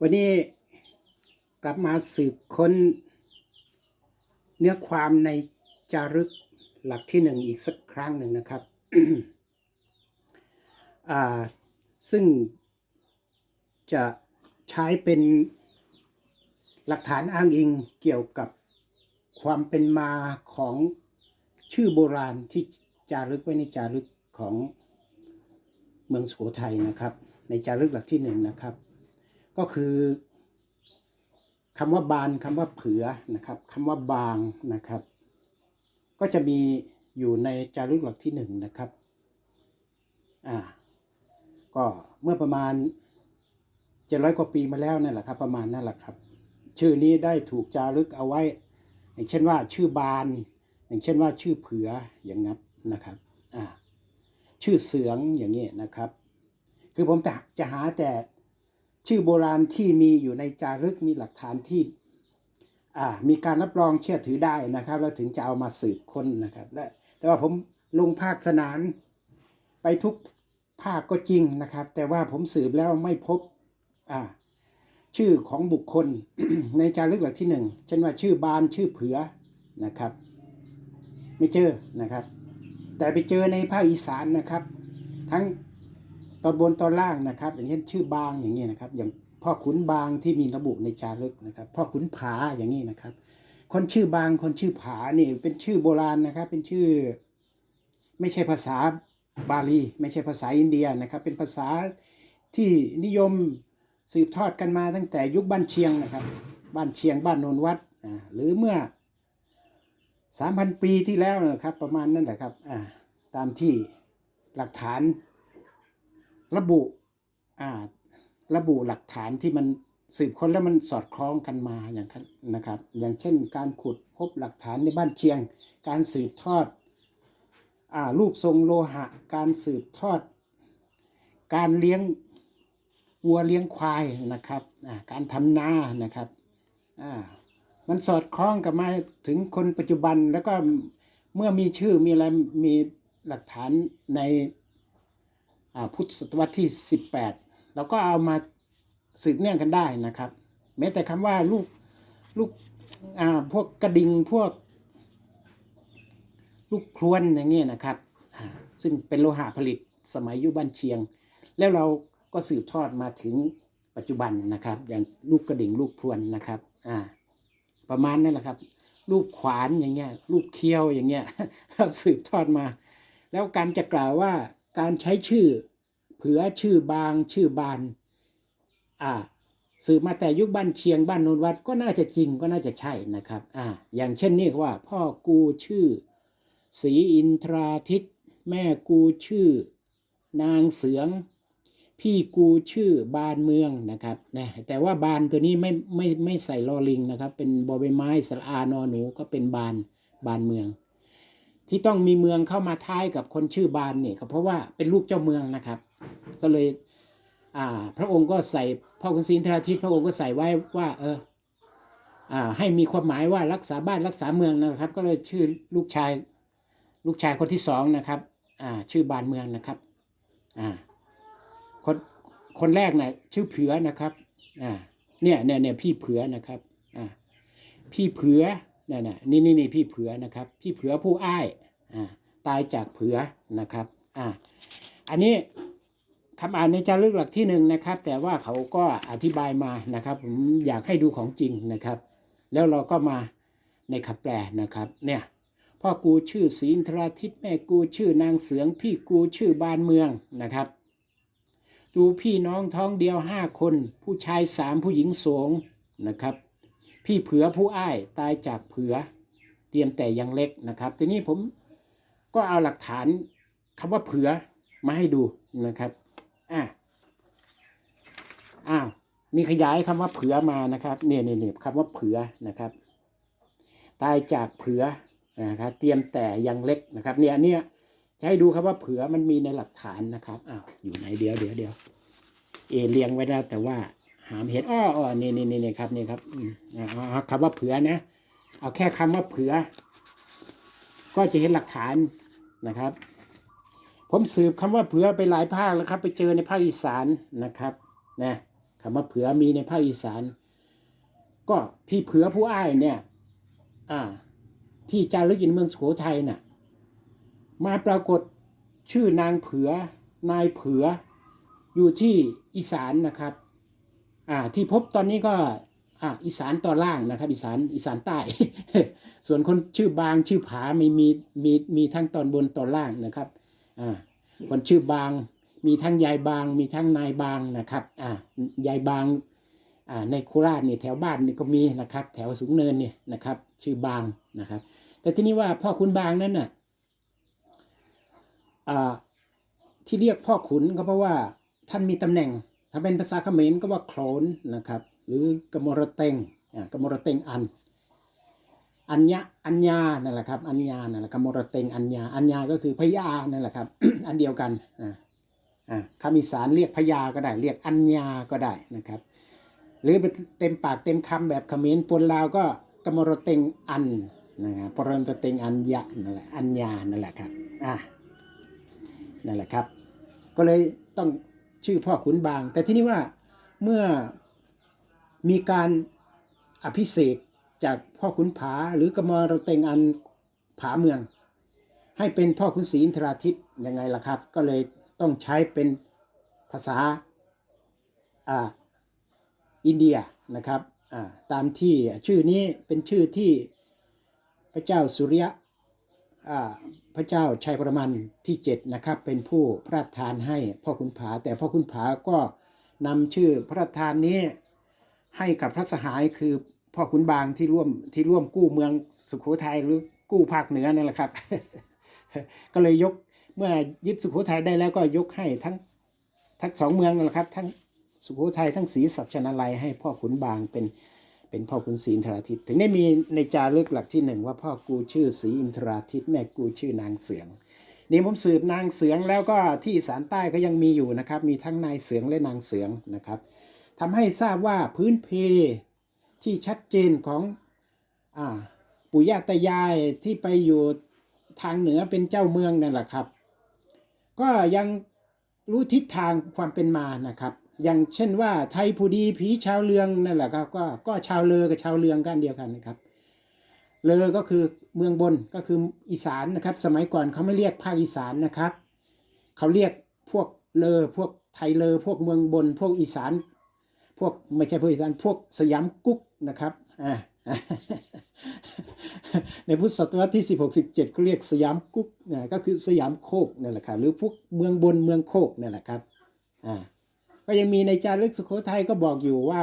วันนี้กลับมาสืบค้น เนื้อความในจารึกหลักที่หนึ่งอีกสักครั้งหนึ่งนะครับ ซึ่งจะใช้เป็นหลักฐานอ้างอิงเกี่ยวกับความเป็นมาของชื่อโบราณที่จารึกไว้ในจารึกของเมืองสุโขทัยนะครับ ในจารึกหลักที่หนึ่งนะครับ ก็คือคำว่าบานคำว่าเผือนะครับคำว่าบางนะครับ ก็จะมีอยู่ในจารึกหลักที่หนึ่งนะครับอ่าก็เมื่อประมาณเจ็ดร้อยกว่าปีมาแล้วนั่นแหละครับประมาณนั่นแหละครับ ชื่อนี้ได้ถูกจารึกเอาไว้ อย่างเช่นว่าชื่อบาน อย่างเช่นว่าชื่อเผืออย่างนั้นนะครับอ่าชื่อเสืองอย่างนี้นะครับ คือผมจะจะหาแต่ ชื่อโบราณที่มีอยู่ในจารึกมีหลักฐานที่มีการรับรองเชื่อถือได้นะครับ แล้วถึงจะเอามาสืบค้นนะครับและแต่ว่าผมลงภาคสนามไปทุกภาคก็จริงนะครับ แต่ว่าผมสืบแล้วไม่พบชื่อของบุคคลในจารึกหลักที่หนึ่งเช่นว่าชื่อบานชื่อเผือนะครับ ไม่เจอนะครับ แต่ไปเจอในภาคอีสานนะครับ ทั้ง อนบนตอนล่างนะครับ อย่างเช่นชื่อบางอย่างนี้นะครับ อย่างพ่อขุนบางที่มีระบุในจารึกนะครับ พ่อขุนผาอย่างนี้นะครับ คนชื่อบางคนชื่อผานี่เป็นชื่อโบราณนะครับ เป็นชื่อ ไม่ใช่ภาษาบาลี ไม่ใช่ภาษาอินเดียนะครับ เป็นภาษาที่นิยมสืบทอดกันมาตั้งแต่ยุคบ้านเชียงนะครับ บ้านเชียงบ้านโนนวัดหรือเมื่อสามพันปีที่แล้วนะครับ ประมาณนั้นแหละครับตามที่หลักฐาน ระบุอ่าระบุหลักฐานที่มันสืบค้นแล้วมันสอดคล้องกันมาอย่างนั้นนะครับ อย่างเช่น การขุดพบหลักฐานในบ้านเชียง การสืบทอดอ่ารูปทรงโลหะ การสืบทอด การเลี้ยงวัวเลี้ยงควายนะครับการทำนานะครับอ่ามันสอดคล้องกับมาถึงคนปัจจุบันแล้วก็เมื่อมีชื่อมีอะไรมีหลักฐานใน พุทธศตวรรษที่ 18 เราก็เอามาสืบเนื่องกันได้นะครับ แม้แต่คำว่าลูกลูกพวกกระดิ่งพวก ลูกพรวนอย่างเงี้ยนะครับซึ่งเป็นโลหะผลิตสมัยยุคบ้านเชียง แล้วเราก็สืบทอดมาถึงปัจจุบันนะครับ อย่างลูกกระดิ่งลูกพรวนนะครับอ่าประมาณนั้นแหละครับ รูปขวานอย่างเงี้ยรูปเคี้ยวอย่างเงี้ยเราสืบทอดมา แล้วการจะกล่าวว่า การใช้ชื่อ เผือชื่อบางชื่อบานอ่าสืบมาแต่ยุคบ้านเชียงบ้านนนวัดก็น่าจะจริงก็น่าจะใช่นะครับอ่าอย่างเช่นนี่ว่า พ่อกูชื่อศรีอินทราทิตแม่กูชื่อ นางเสือง พี่กูชื่อบานเมืองนะครับนะแต่ว่าบานตัวนี้ไม่ไม่ไม่ใส่ลอลิงนะครับ เป็นบอใบไม้สระอานอหนูก็เป็นบานบานเมือง ที่ต้องมีเมืองเข้ามาท้ายกับคนชื่อบานเนี่ยก็เพราะว่าเป็นลูกเจ้าเมืองนะครับ ก็เลยอ่าพระองค์ก็ใส่พ่อคุณศรีอินทราทิตพระองค์ก็ใส่ไว้ว่าเอออ่าให้มีความหมายว่ารักษาบ้านรักษาเมืองนะครับ ก็เลยชื่อลูกชายลูกชายคนที่สองนะครับอ่าชื่อบานเมืองนะครับอ่าคนคนแรกนะ่ะชื่อเผือนะครับอ่าเนี่ยเนี่ยเนี่ยพี่เผือนะครับอ่าพี่เผือ นี่ยนี่นี่นี่พี่เผือนะครับ พี่เผือผู้อ้ายอ่าตายจากเผือนะครับอ่าอันนี้คำอ่านในจารึกหลักที่หนึ่งนะครับ แต่ว่าเขาก็อธิบายมานะครับผมอยากให้ดูของจริงนะครับ แล้วเราก็มาในคำแปลนะครับเนี่ยพ่อกูชื่อศรีอินทราทิตแม่กูชื่อนางเสือง พี่กูชื่อบานเมืองนะครับดูพี่น้องท้องเดียวห้าคน ผู้ชายสามผู้หญิงสองนะครับ พี่เผือผู้อ้ายตายจากเผือ เตรียมแต่ยังเล็กนะครับ ทีนี้ผมก็เอาหลักฐานคำว่าเผือมาให้ดูนะครับอะอ้าวมีขยายคำว่าเผือมานะครับเนี่ยเนี่ยเนี่ยคำว่าเผือนะครับ ตายจากเผือนะครับ เตรียมแต่ยังเล็กนะครับ เนี่ยนเนี้ยจะให้ดูครับว่าเผือมันมีในหลักฐานนะครับอ้าวอยู่ไหนเดี๋ยวเดี๋ยวเดี๋ยวเอเรียงไว้แล้วแต่ว่า หามเห็นอ้ออ้อนี่นี่นี่นี่ครับนี่ครับเอาคำว่าเผือนะ เอาแค่คำว่าเผือ ก็จะเห็นหลักฐานนะครับ ผมสืบคำว่าเผือไปหลายภาคแล้วครับ ไปเจอในภาคอีสานนะครับนะคคำว่าเผือมีในภาคอีสาน ก็พี่เผือผู้อ้ายเนี่ย อ่า ที่จารึกอยู่ในเมืองสุโขทัยน่ะ มาปรากฏชื่อนางเผือนายเผืออยู่ที่อีสานนะครับ อ่าที่พบตอนนี้ก็อ่าอีสานตอนล่างนะครับ อีสานอีสานใต้ ส่วนคนชื่อบางชื่อผาไม่มีมีมีทั้งตอนบนตอนล่างนะครับอ่าคนชื่อบางมีทั้งยายบาง มีทั้งนายบางนะครับอ่ายายบางอ่าในโคราชเนี่ยแถวบ้านนี่ก็มีนะครับ แถวสูงเนินเนี่ยนะครับ ชื่อบางนะครับ แต่ที่นี่ว่าพ่อคุณบางนั้นน่ะอ่าที่เรียกพ่อขุนก็เพราะว่าท่านมีตำแหน่ง ถ้าเป็นภาษาเขมรก็ว่าโคลนนะครับ หรือกมรเตงอ่ากมรเตงอัน อัญญาอัญญานั่นแหละครับ อัญญานั่นแหละกมรเตงอัญญา อัญญาก็คือพญานั่นแหละครับ อันเดียวกันอ่าอ่าคำอีสานเรียกพญาก็ได้ เรียกอัญญาก็ได้นะครับ หรือเต็มปากเต็มคำแบบเขมรปนลาวก็กมรเตงอันนะครับปรนเตงอัญญานั่นแหละอัญญานั่นแหละครับอ่านั่นแหละครับ ก็เลยต้อง ชื่อพ่อขุนบาง แต่ที่นี่ว่าเมื่อมีการอภิเษกจากพ่อขุนผาหรือกมรเตงอันผาเมือง ให้เป็นพ่อขุนศรีอินทราทิตยังไงล่ะครับ ก็เลยต้องใช้เป็นภาษาอ่าอินเดียนะครับอ่าตามที่ชื่อนี้เป็นชื่อที่พระเจ้าสุริยะ พระเจ้าชัยประมันที่7นะครับเป็นผู้พระราชทานให้พ่อขุนผา แต่พ่อขุนผาก็นำชื่อพระราชทานนี้ให้กับพระสหายคือพ่อขุนบางที่ร่วมที่ร่วมกู้เมืองสุโขทัยหรือกู้ภาคเหนือนั่นแหละครับ ก็เลยยกเมื่อยึดสุโขทัยได้แล้วก็ยกให้ทั้งทั้งสองเมืองนั่นแหละครับ ทั้งสุโขทัยทั้งศรีสัชนาลัยให้พ่อขุนบางเป็น เป็นพ่อขุนศรีอินทราทิตถึงได้มีในจารึกหลักที่หนึ่งว่าพ่อกูชื่อศรีอินทราทิตแม่กูชื่อนางเสืองนี่ผมสืบนางเสืองแล้วก็ที่สารใต้ก็ยังมีอยู่นะครับ มีทั้งนายเสืองและนางเสืองนะครับทำให้ทราบว่าพื้นเพที่ชัดเจนของอ่าปู่ย่าตายายที่ไปอยู่ทางเหนือเป็นเจ้าเมืองนั่นแหละครับ ก็ยังรู้ทิศทางความเป็นมานะครับ อย่างเช่นว่าไทยผู้ดีผีชาวเลืองนั่นแหละครับก็ก็ชาวเลอกับชาวเลืองกันเดียวกันนะครับ เลอก็คือเมืองบนก็คืออีสานนะครับ สมัยก่อนเขาไม่เรียกภาคอีสานนะครับ เขาเรียกพวกเลอพวกไทยเลอพวกเมืองบน พวกอีสาน พวกไม่ใช่พวกอีสานพวกสยามกุ๊กนะครับอ่าในพุทธศตวรรษที่ 16 17เขาเรียกสยามกุ๊กนะก็คือสยามโคกนั่นแหละครับหรือพวกเมืองบนเมืองโคกนั่นแหละครับอ่า ก็ยังมีในจารึกสุโขทัยก็บอกอยู่ว่า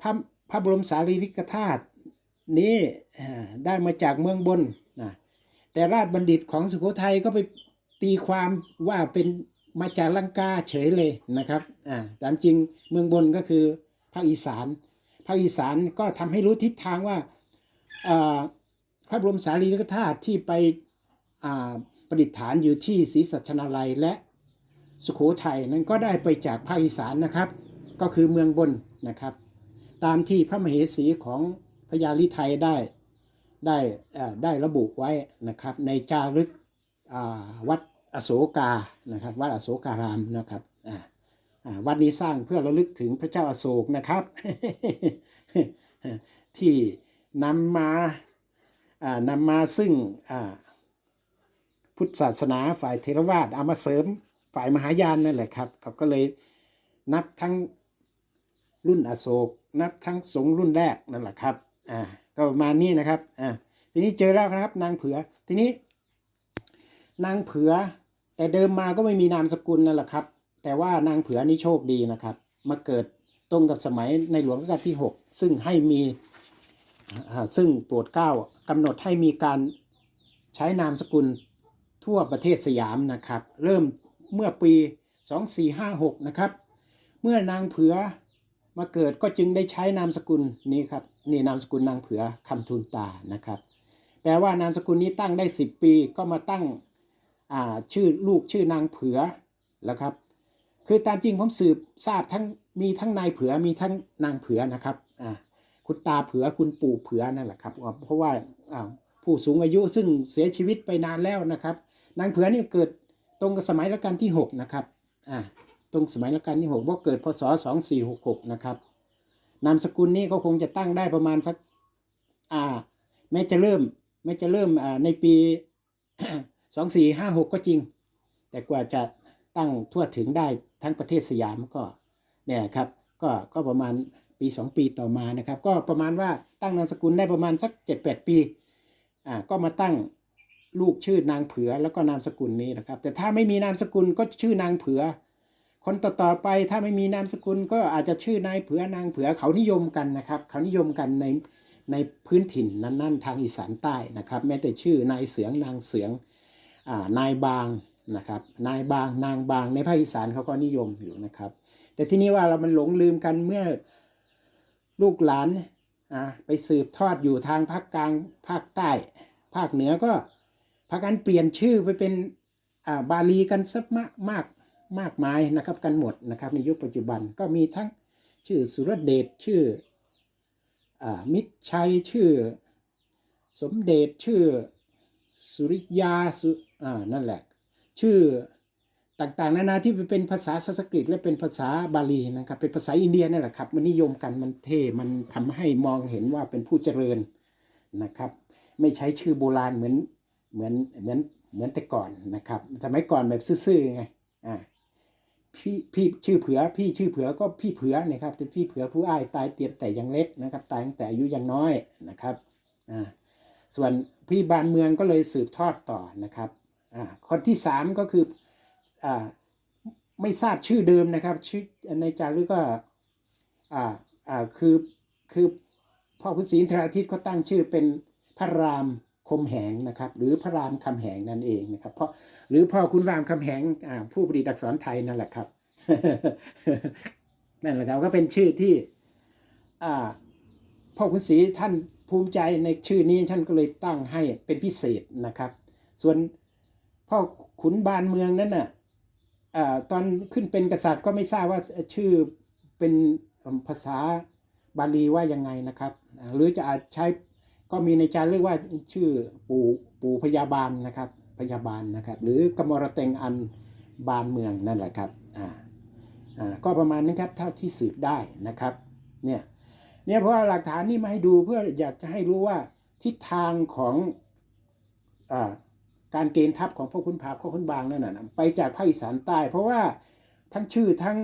พระพระบรมสารีริกธาตุนี้ได้มาจากเมืองบนนะแต่ราชบัณฑิตของสุโขทัยก็ไปตีความว่าเป็นมาจากลังกาเฉยเลยนะครับอ่าตามจริงเมืองบนก็คือภาคอีสานภาคอีสานก็ทำให้รู้ทิศทางว่าพระบรมสารีริกธาตุที่ไปประดิษฐานอยู่ที่ศรีสัชนาลัยและ สุโขทัยนั้นก็ได้ไปจากภาคอีสานนะครับ ก็คือเมืองบนนะครับ ตามที่พระมเหสีของพญาลิไทยได้ได้ได้ระบุไว้นะครับ ในจารึกวัดอโศกานะครับวัดอโศการามนะครับวัดนี้สร้างเพื่อระลึกถึงพระเจ้าอโศกนะครับ ที่นำมานำมาซึ่งพุทธศาสนาฝ่ายเทรวาสเอามาเสริม ฝ่ายมหายานนั่นแหละครับเขาก็เลยนับทั้งรุ่นอโศก นับทั้งสงรุ่นแรกนั่นแหละครับอ่าก็ประมาณนี้นะครับอ่าทีนี้เจอแล้วครับ นางเผือ ทีนี้ นางเผือ แต่เดิมมาก็ไม่มีนามสกุลนั่นแหละครับ แต่ว่านางเผือนี่โชคดีนะครับ มาเกิดตรงกับสมัยในหลวงรัชกาลที่ 6 ซึ่งให้มีซึ่งโปรดเกล้ากำหนดให้มีการใช้นามสกุลทั่วประเทศสยามนะครับ เริ่ม เมื่อปี 2456 นะครับ เมื่อนางเผือมาเกิดก็จึงได้ใช้นามสกุลนี้ครับนี่นามสกุลนางเผือคำทูลตานะครับ แปลว่านามสกุลนี้ตั้งได้ 10 ปีก็มาตั้งชื่อลูกชื่อนางเผือแล้วครับ คือตามจริงผมสืบทราบทั้งมีทั้งนายเผือมีทั้งนางเผือนะครับคุณตาเผือคุณปู่เผือนั่นแหละครับ เพราะว่าอ่าผู้สูงอายุซึ่งเสียชีวิตไปนานแล้วนะครับ นางเผือนี่เกิด ตรงกับสมัยรัชกาลที่ 6 นะครับอ่าตรงสมัยรัชกาลที่หกว่าเกิดพศสองสี่หกหกนะครับนามสกุลนี้ก็คงจะตั้งได้ประมาณสักอ่าแม้จะเริ่มแม้จะเริ่มอ่าในปีสองสี่ห้าหกก็จริง แต่กว่าจะตั้งทั่วถึงได้ทั้งประเทศสยามก็เนี่ยครับก็ก็ประมาณปีสองปีต่อมานะครับ ก็ประมาณว่าตั้งนามสกุลได้ประมาณสักเจ็ดแปดปีอ่าก็มาตั้ง ลูกชื่อนางเผือแล้วก็นามสกุลนี้นะครับ แต่ถ้าไม่มีนามสกุลก็ชื่อนางเผือ คนต่อๆไปถ้าไม่มีนามสกุลก็อาจจะชื่อนายเผือนางเผือเขานิยมกันนะครับ เขานิยมกันในในพื้นถิ่นนั้นๆ ทางอีสานใต้นะครับ แม้แต่ชื่อนายเสืองนางเสืองอ่านายบางนะครับนายบางนางบางในภาคอีสานเขาก็นิยมอยู่นะครับ แต่ที่นี้ว่าเรามันหลงลืมกันเมื่อลูกหลานอ่าไปสืบทอดอยู่ทางภาคกลางภาคใต้ ภาคเหนือก็ พากันเปลี่ยนชื่อไปเป็นบาลีกันสักมากมากมากมายนะครับกันหมดนะครับในยุคปัจจุบันก็มีทั้งชื่อสุรเดชชื่ออมิตรชัยชื่อ สมเด็จชื่อสุริยาสุอ่านั่นแหละ ชื่อต่างๆนานาที่เป็นภาษาสันสกฤต และเป็นภาษาบาลีนะครับเป็นภาษาอินเดียนั่นแหละครับมันนิยมกันมันเท่มันทำให้มองเห็นว่าเป็นผู้เจริญนะครับ ไม่ใช้ชื่อโบราณเหมือน เหมือนเหมือนเหมือนแต่ก่อนนะครับ สมัยก่อนแบบซื่อๆไงอ่าพี่พี่ชื่อเผือพี่ชื่อเผือก็พี่เผือนะครับแต่พี่เผือผู้อ้ายตายเตียมแต่ยังเล็กนะครับ ตายตั้งแต่อายุยังน้อยนะครับอ่าส่วนพี่บานเมืองก็เลยสืบทอดต่อนะครับอ่าคนที่สามก็คืออ่าไม่ทราบชื่อเดิมนะครับชื่อในจารึกก็อ่าอ่าคือคือพ่อคุณศรีอินทราทิตย์ก็ตั้งชื่อเป็นพระราม คมแหงนะครับ หรือพระรามคำแหงนั่นเองนะครับ เพราะหรือพ่อคุณรามคำแหงผู้ประดิษฐ์อักษรไทยนั่นแหละครับนั่นแหละครับก็เป็นชื่อที่พ่อคุณศรีท่านภูมิใจในชื่อนี้ท่านก็เลยตั้งให้เป็นพิเศษนะครับ ส่วนพ่อขุนบานเมืองนั้นน่ะอ่าตอนขึ้นเป็นกษัตริย์ก็ไม่ทราบว่าชื่อเป็นภาษาบาลีว่ายังไงนะครับ หรือจะอาจใช้ ก็มีในจารึกว่าชื่อปู่ปู่พยาบาลนะครับพยาบาลนะครับ หรือกมรเตงอันบานเมืองนั่นแหละครับอ่าอ่าก็ประมาณนี้ครับเท่าที่สืบได้นะครับเนี่ยเนี่ยเพราะหลักฐานนี่มาให้ดูเพื่ออยากจะให้รู้ว่าทิศทางของอ่าการเกณฑ์ทัพของพวกคุณผาพวกคุณบางนั่นน่ะไปจากภาคอีสานใต้ เพราะว่าทั้งชื่อทั้ง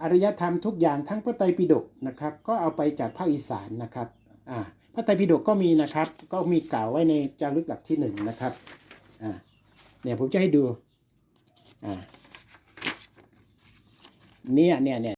อารยธรรมทุกอย่างทั้งพระไตรปิฎกนะครับ ก็เอาไปจากภาคอีสานนะครับอ่า พระไตรปิฎกก็มีนะครับ ก็มีกล่าวไว้ในจารึกหลักที่หนึ่งนะครับอ่าเนี่ยผมจะให้ดูอ่าเนี่ยเนี่ยเนี่ย